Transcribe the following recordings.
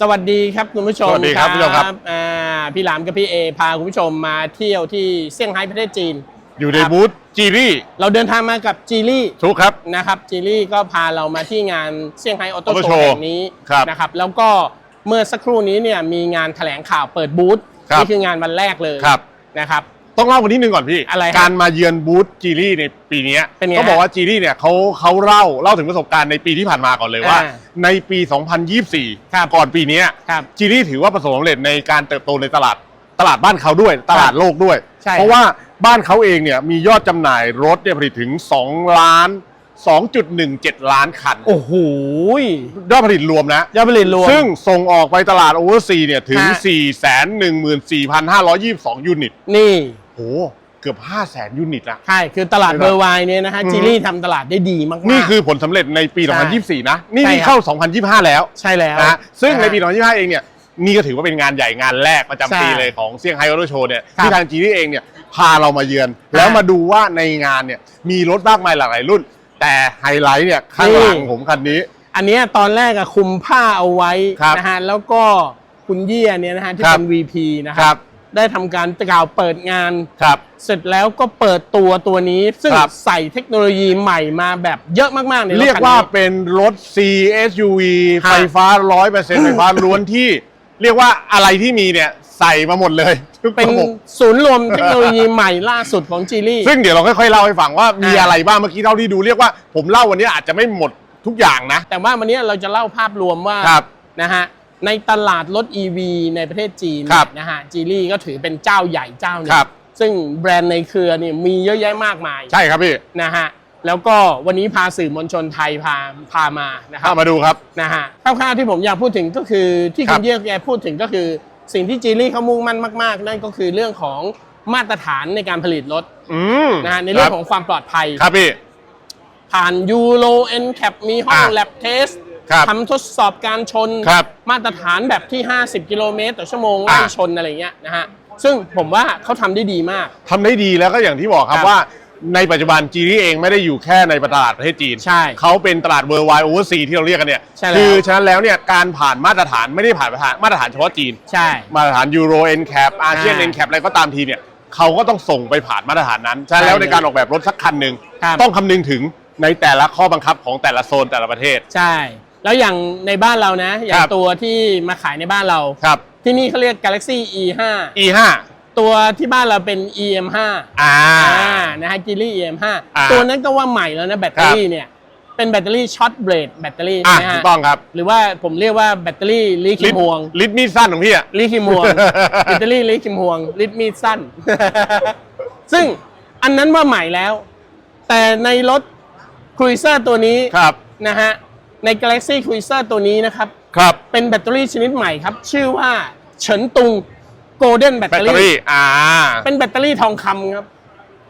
สวัสดีครับคุณผู้ชมสวัสดีครับคุณผู้ชมครับอ่าพี่หลามกับพี่เอพาคุณผู้ชมมาเที่ยวที่เซี่ยงไฮ้ประเทศจีน อยู่ในครับบูธจีรี่เราเดินทางมากับจีลี่ทุกครับนะครับจีลี่ก็พาเรามาที่งานเซี่ยงไฮ้ออโต้ Auto โช Show ว์แห่งนี้ครับนะครับแล้วก็เมื่อสักครู่นี้เนี่ยมีงานแถลงข่าวเปิดบูธครับนี่คืองานวันแรกเลยครับนะครับ ต้องเล่าวันที่หนึ่งก่อนพี่ อะไรครับการมาเยือนบูธจีรี่ในปีเนี้ยเป็นไงต้องบอกว่าจีรี่เนี่ยเขาเขาเล่าเล่าถึงประสบการณ์ในปีที่ผ่านมาก่อนเลยว่า อ่าในปี ครับ 2024 ก่อนปีเนี้ยครับ จีรี่ถือว่าประสบความสำเร็จในการเติบโตในตลาดตลาดบ้านเขาด้วย ตลาดโลกด้วย ใช่ เพราะว่าบ้านเขาเองเนี่ยมียอดจำหน่ายรถเนี่ยผลิตถึง 2 ล้าน 2.17 ล้านคันโอ้โหยอดผลิตรวมนะ ยอดผลิตรวม ซึ่งส่งออกไปตลาดโอเวอร์ซีเนี่ยถึง ฮะ 414,522 ยูนิต นี่ โหเกือบ 500,000ยูนิตละ ใช่ คือตลาดใช่เบครัอบร์ไวน์เนี่ยนะฮะอือฮึจีลี่ทำตลาดได้ดีมากๆ นี่คือผลสำเร็จในปี ใช่2024 นะ นี่ใช่นี่ครับ เข้า 2025 แล้วใช่แล้วนะฮะซึ่งในปีะฮะ 2025 เองเนี่ย นี่ก็ถือว่าเป็นงานใหญ่งานแรกประจำปีใช่เลยของเซี่ยงไฮ้ออโต้โชว์เนี่ย ครับที่ทางจีนี่เองเนี่ยพาเรามาเยือน แล้วมาดูว่าในงานเนี่ยมีรถมากมายหลากหลายรุ่น แต่ไฮไลท์เนี่ยข้างหลังผมคันนี้ อันเนี้ยตอนแรกอะคุมผ้าเอาไว้ครับนะฮะแล้วก็คุณเยี่ยเนี่ยนะฮะที่ครับเป็น VP นะคครัรับบ ได้ทำการกล่าวเปิดงาน ครับ เสร็จแล้วก็เปิดตัวตัวนี้ ซึ่งครับ ใส่เทคโนโลยีใหม่มาแบบเยอะมากๆในรถเรียกคันว่านี้เป็นรถ CSUV ฮะ ไฟฟ้า 100%ไฟฟ้าล้วนที่ เรียกว่าอะไรที่มีเนี่ย ใส่มาหมดเลยทุกเป็นระบบศูนย์รวมเทคโนโลยีใหม่ล่าสุดของจีลี่ ซึ่งเดี๋ยวเราค่อยๆเล่าให้ฟังว่ามีอ่า อะไรบ้างเมื่อกี้เท่าที่ดูเรียกว่าผมเล่าวันนี้อาจจะไม่หมดทุกอย่างนะ แต่ว่าวันนี้เราจะเล่าภาพรวมว่าครับ นะฮะ ในตลาดรถ EV ในประเทศจีนครับนะฮะจีลี่ก็ถือเป็นเจ้าใหญ่เจ้าหนึงครับซึ่งแบรนด์ในเครือเนี่ยมีเยอะแยะมากมายใช่ครับพี่นะฮะแล้วก็วันนี้พาสื่อมวลชนไทยพาพามานะครัเข้าบ มาดูครับ นะฮะคร่าวๆที่ผมอยากพูดถึงก็คือที่ครัคุบณเยี่ยแกพูดถึงก็คือ สิ่งที่จีลี่เขามุ่งมั่นมากๆ นั่นก็คือเรื่องของมาตรฐานในการผลิตรถอืมนะฮะในเรื่องของความปลอดภัย ครับพี่ ผ่านยูโรเอ็นแคปมีห้องอะ แลบเทส ครับทำทดสอบการชน ครับมาตรฐานแบบที่ 50 กิโลเมตรต่อชั่วโมงอะไล่ชนอะไรเงี้ยนะฮะซึ่งผมว่าเขาทำได้ดีมาก ทำได้ดีแล้วก็อย่างที่บอกครับครับว่าในปัจจุบันจีนี่เองไม่ได้อยู่แค่ในตลาดประเทศจีนใช่เขาเป็นตลาดเวอร์ไวโอเวอร์ซีที่เราเรียกกันเนี่ยใช่แล้ว คือฉะนั้นแล้วเนี่ยการผ่านมาตรฐานไม่ได้ผ่านมาตรฐานมาตรฐานเฉพาะจีน ใช่ มาตรฐานยูโรเอ็นแคปอาเซียนอ่าเอ็นแคปอะไรก็ตามทีเนี่ยเขาก็ต้องส่งไปผ่านมาตรฐานนั้นฉะนั้นแล้วใช่ในการออกแบบรถสักคันหนึ่งครับ ต้องคำนึงถึงในแต่ละข้อบังคับของแต่ละโซนแต่ละประเทศ ใช่ แล้วอย่างในบ้านเรานะ อย่าคงรับ ตัวที่มาขายในบ้านเรา ครับ ที่นี่เขาเรียก Galaxy E5 E5 ตัวที่บ้านเราเป็น EM5 อ่า อ่านะฮะกิลี่ EM5 อ่า ตัวนั้นก็ว่าใหม่แล้วนะแบตเตอรี่เนี่ย เป็นแบตเตอรี่ช็อตเบรดแบตเตอรี่อะใช่ไหมถูฮะกต้องครับหรือว่าผมเรียกว่าแบตเตอรี่ลิคิมฮวง ลิตรมีดสั้นของพี่อะ ลิคิมฮวงแบตเตอรี่ลิคิมฮวงลิตรมีดสั้น ซึ่งอันนั้นว่าใหม่แล้ว แต่ในรถครูเซอร์ตัวนี้ครับ นะฮะ ใน Galaxy Cruiser ตัวนี้นะครับ ครับ เป็นแบตเตอรี่ชนิดใหม่ครับ ชื่อว่าเฉินตุงโกลเด้นแบตแบเตตอเตอรี่รี่ อ่า เป็นแบตเตอรี่ทองคำครับ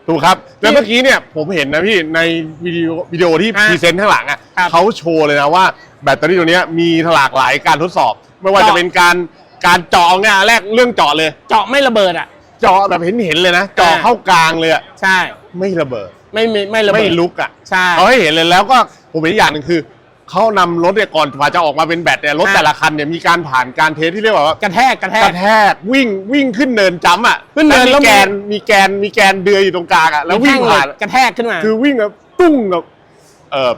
ถูกครับ แล้วเมื่อกี้เนี่ยผมเห็นนะพี่ในวิดีโอวิดีโอที่อะพรีเซนต์ข้างหลังอะครับ เขาโชว์เลยนะว่าแบตเตอรี่ตัวเนี้ยมีหลากหลายการทดสอบ ไม่ว่าเจาะจะเป็นการการเจาะเนี่ยแรกเรื่องเจาะเลย เจาะไม่ระเบิดอะ เจาะแบบเห็นเห็นๆเลยนะเจาะอะ เข้ากลางเลยอะใช่ ไม่ระเบิด ไม่มีไม่ระเบิไม่ดลุกอะใช่ เขาให้เห็นเลยแล้วก็ผมเห็นอีกอย่างหนึ่งคือ เขานำรถเนี่ยก่อนกว่าจะออกมาเป็นแบตเนี่ยรถอะแต่ละคันเนี่ยมีการผ่านการเทสที่เรียกว่ากระแทกกระแทกกระแทกวิ่งวิ่งขึ้นเนินจ้ำอะขึ้นเนินแล้วแล้วมีแกนมีแกนมีแกนเดือยอยู่ตรงกลางอะแล้ววิ่งมีแท่ผ่านเหล็กกระแทกขึ้นมา คือวิ่งแบบตุ้งแบบเออ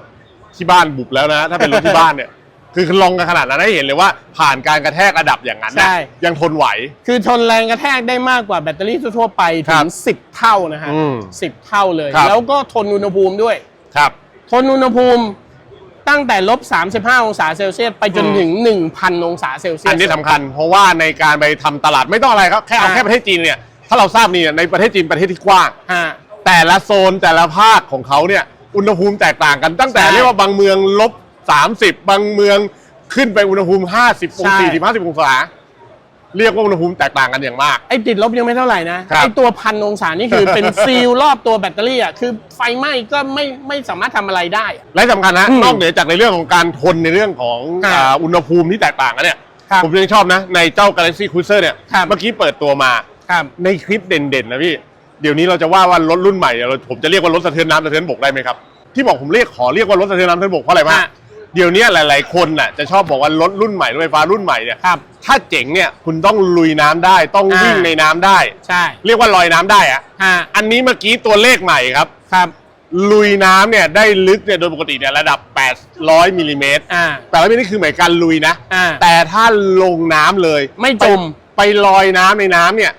ที่บ้านบุบแล้วนะ ถ้าเป็นรถที่บ้านเนี่ย คือลองกันขนาดนั้นให้เห็นเลยว่าผ่านการกระแทกระดับอย่างนั้นนะใช่ยังทนไหว คือทนแรงกระแทกได้มากกว่าแบตเตอรี่ทั่วๆไปครัถึบง10เท่านะฮะอืมสิบเท่าเลยครับแล้วก็ทนอุณหภูมิด้วยครับ ทนอุณหภูมิ ตั้งแต่ลบ 35 องศาเซลเซียสไปจนถึง 1,000 องศาเซลเซียส อันนี้สำคัญ เพราะว่าในการไปทำตลาดไม่ต้องอะไรครับ แค่เอาอะแค่ประเทศจีนเนี่ย ถ้าเราทราบนี่ในประเทศจีนประเทศที่กว้างฮะแต่ละโซนแต่ละภาคของเขาเนี่ย อุณหภูมิแตกต่างกัน ตั้งแต่ใช่เรียกว่าบางเมืองลบ 30 บางเมืองขึ้นไปอุณหภูมิ 50องใช่ศา40 50องศา เรียกว่าอุณหภูมิแตกต่างกันอย่างมาก ไอ้ติดลบยังไม่เท่าไหร่นะ ครับ ไอ้ตัวพันองศานี่คือเป็นซีลรอบตัวแบตเตอรี่อะคือไฟไหม้ก็ไม่ไม่สามารถทำอะไรได้อะ และสำคัญนะอืมนอกเหนือจากในเรื่องของการทนในเรื่องของครับอ่าอุณหภูมิที่แตกต่างกันเนี่ยครับผมยังชอบนะ ในเจ้า Galaxy Cruiser เนี่ยครับ เมื่อกี้เปิดตัวมาครับ ในคลิปเด่นๆนะพี่ เดี๋ยวนี้เราจะว่าว่ารถรุ่นใหม่เนี่ยเราผมจะเรียกว่ารถสะเทือนน้ำสะเทือนบกได้ไหมครับ ที่บอกผมเรียกขอเรียกว่ารถสะเทือนน้ำสะเทือนบกเพราะอะไรวะฮะ เดี๋ยวเนี้ยหลาย ๆ คนน่ะจะชอบบอกว่ารถรุ่นใหม่รถไฟฟ้ารุ่นใหม่เนี่ยครับ ถ้าเจ๋งเนี่ยคุณต้องลุยน้ำได้ต้องอ่าวิ่งในน้ำได้ ใช่เรียกว่าลอยน้ำได้อะฮะอันนี้เมื่อกี้ตัวเลขใหม่ครับ ครับลุยน้ำเนี่ยได้ลึกเนี่ยโดยปกติเนี่ยระดับ 800มิลลิเมตรอ่าแต่ว่านี่คือหมายการลุยนะ อ่า แต่ถ้าลงน้ำเลยไม่จม ไปไปลอยน้ำในน้ำเนี่ย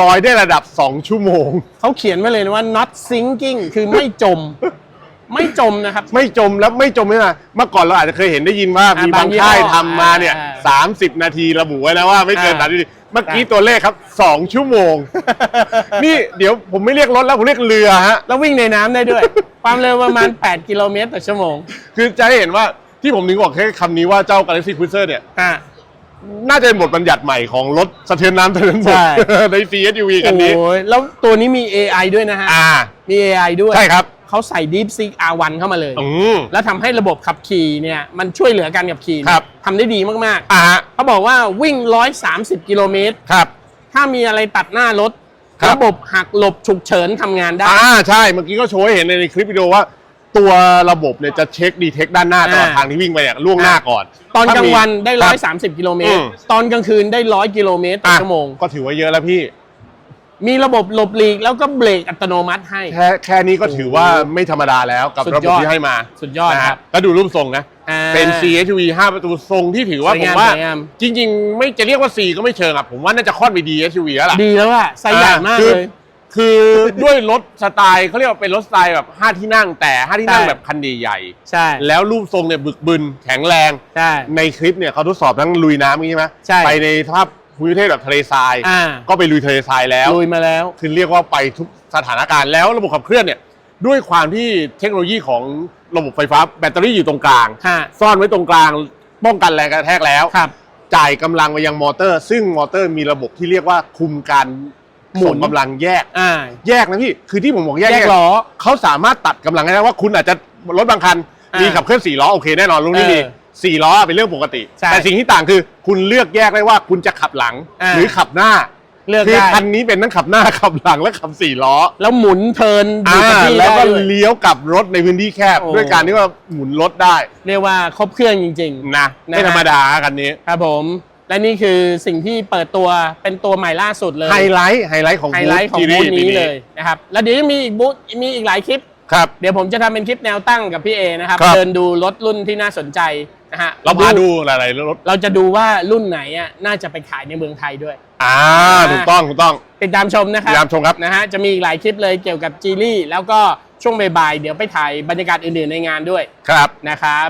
ลอยได้ระดับ 2 ชั่วโมง เขาเขียนไว้เลยนะว่า not sinking คือไม่จม ไม่จมนะครับ ไม่จมแล้วไม่จมไม่มาเมื่อก่อนเราอาจจะเคยเห็นได้ยินว่าอ่ามีบางบางยี่ห้อค่ายทำมาเนี่ยอ่าสามสิบนาทีระบุไว้แล้วว่าไม่เกินอ่า สามนาทีเมื่อกี้ใช่ตัวเลขครับสองชั่วโมง นี่เดี๋ยวผมไม่เรียกรถแล้วผมเรียกเรือฮะ แล้ววิ่งในน้ำได้ด้วย ความเร็วประมาณ 8 กิโลเมตรต่อชั่วโมงคือจะให้เห็นว่าที่ผมถึงบอกแค่คำนี้ว่าเจ้า Galaxy Cruiser เนี่ย อ่า น่าจะเป็นบทบัญญัติใหม่ของรถสะเทือนน้ำสะเทือนบก ใช่ ใน CSUV คันโอ้นี้ยแล้วตัวนี้มี AI ด้วยนะฮะ อ่า มี AI ด้วย ใช่ครับ เขาใส่ Deep Seek R1 เข้ามาเลย อืม แล้วทำให้ระบบขับขี่เนี่ยมันช่วยเหลือการขับขี่เนี่ยครับ ทำได้ดีมากอ่าฮะๆเขาบอกว่าวิ่ง 130 กิโลเมตร ครับ ถ้ามีอะไรตัดหน้ารถ ครับ ระบบหักหลบฉุกเฉินทำงานได้ อ่าใช่ เมื่อกี้ก็โชว์ให้เห็นในคลิปวิดีโอว่า ตัวระบบเนี่ยจะเช็คดีเทคด้านหน้าตลอดอ่า ทางที่วิ่งไปเนี่ยล่วงหน้าก่อน ตอนกลางวันได้คบ130 กิโลเมตร อืม ตอนกลางคืนได้ 100 กิโลเมตรต่ออะชั่วโมง ก็ถือว่าเยอะแล้วพี่ มีระบบหลบหลีกแล้วก็เบรกอัตโนมัติให้ แค่แค่นี้ก็ถือว่าไม่ธรรมดาแล้วกับสุดระบยบอดที่ให้มาสุดยอดนะคฮะรับแล้วดูรูปทรงนะ อ่าเป็น CHV 5 ประตูทรงที่ถือว่าสวยผมงามว่า สวยงาม จริง ๆ ไม่จะเรียกว่า C ก็ไม่เชิงอะ ผมว่าน่าจะค่อนไปดี SUV แล้วล่ะดีแล้วอะไซส์ใหญ่มากคือเลย คือด้วยรถสไตล์เขาเรียกว่าเป็นรถสไตล์แบบ 5 ที่นั่งแต่ 5 ที่นั่งใช่ แบบคันใหญ่ใช่ๆแล้วรูปทรงเนี่ยบึกบึนแข็งแรง ใช่ ในคลิปเนี่ยเขาทดสอบทั้งลุยน้ำใช่ไหมใช่ ไปในสภาพ ภูมิประเทศแบบทะเลทราย อ่าก็ไปลุยทะเลทรายแล้ว ลุยมาแล้ว คือเรียกว่าไปทุกสถานการณ์แล้วระบบขับเคลื่อนเนี่ยด้วยความที่เทคโนโลยีของระบบไฟฟ้าแบตเตอรี่อยู่ตรงกลาง ฮะ ซ่อนไว้ตรงกลางป้องกันแรงกระแทกแล้ว ครับ จ่ายกำลังไปยังมอเตอร์ ซึ่งมอเตอร์มีระบบที่เรียกว่าคุมการหมุส่นงกำลังแยก อ่า แยกนะพี่คือที่ผมบอกแยกแยกเนี่ยล้อ เขาสามารถตัดกำลังได้ว่าคุณอาจจะรถบางคัน อ่ามีมีขับเคลื่อนสี่ล้อโอเคแน่นอนรุ่นนี้เออมี สี่ล้อเป็นเรื่องปกติ ใช่แต่สิ่งที่ต่างคือ คุณเลือกแยกได้ว่าคุณจะขับหลังอ่า หรือขับหน้าเลือกคือได้คันนี้เป็นทั้งขับหน้าขับหลังและขับสี่ล้อแล้วหมุนเทิร์นดูอ่ากับที่แล้วก็ได้ด้วย เลี้ยวกลับรถในพื้นที่แคบ โอ้ ด้วยการที่ว่าหมุนรถได้เรียกว่าครบเครื่องจริง นะนะไม่ฮะธรรมดาคันนี้ๆ ครับผม และนี่คือสิ่งที่เปิดตัวเป็นตัวใหม่ล่าสุดเลยไฮไลท์ไฮไลท์ของไฮไลท์ของซีบูรีธส์ปีนี้เลยนะครับ แล้วเดี๋ยวยังมีอีกบูธมีอีกหลายคลิป ครับ เดี๋ยวผมจะทำเป็นคลิปแนวตั้งกับพี่เอนะครับ ครับ เดินดูรถรุ่นที่น่าสนใจ นะฮะเราพาดูหลายๆรถเราจะดูว่ารุ่นไหนอะน่าจะไปขายในเมืองไทยด้วย อ่าถูกต้องถูกต้องติดตามชมนะครัติดตามชมครับนะฮะจะมีอีกหลายคลิปเลยเกี่ยวกับจีรี่แล้วก็ช่วงบ่ายๆเดี๋ยวไปถ่ายบรรยากาศอื่นๆในงานด้วยครับนะครับ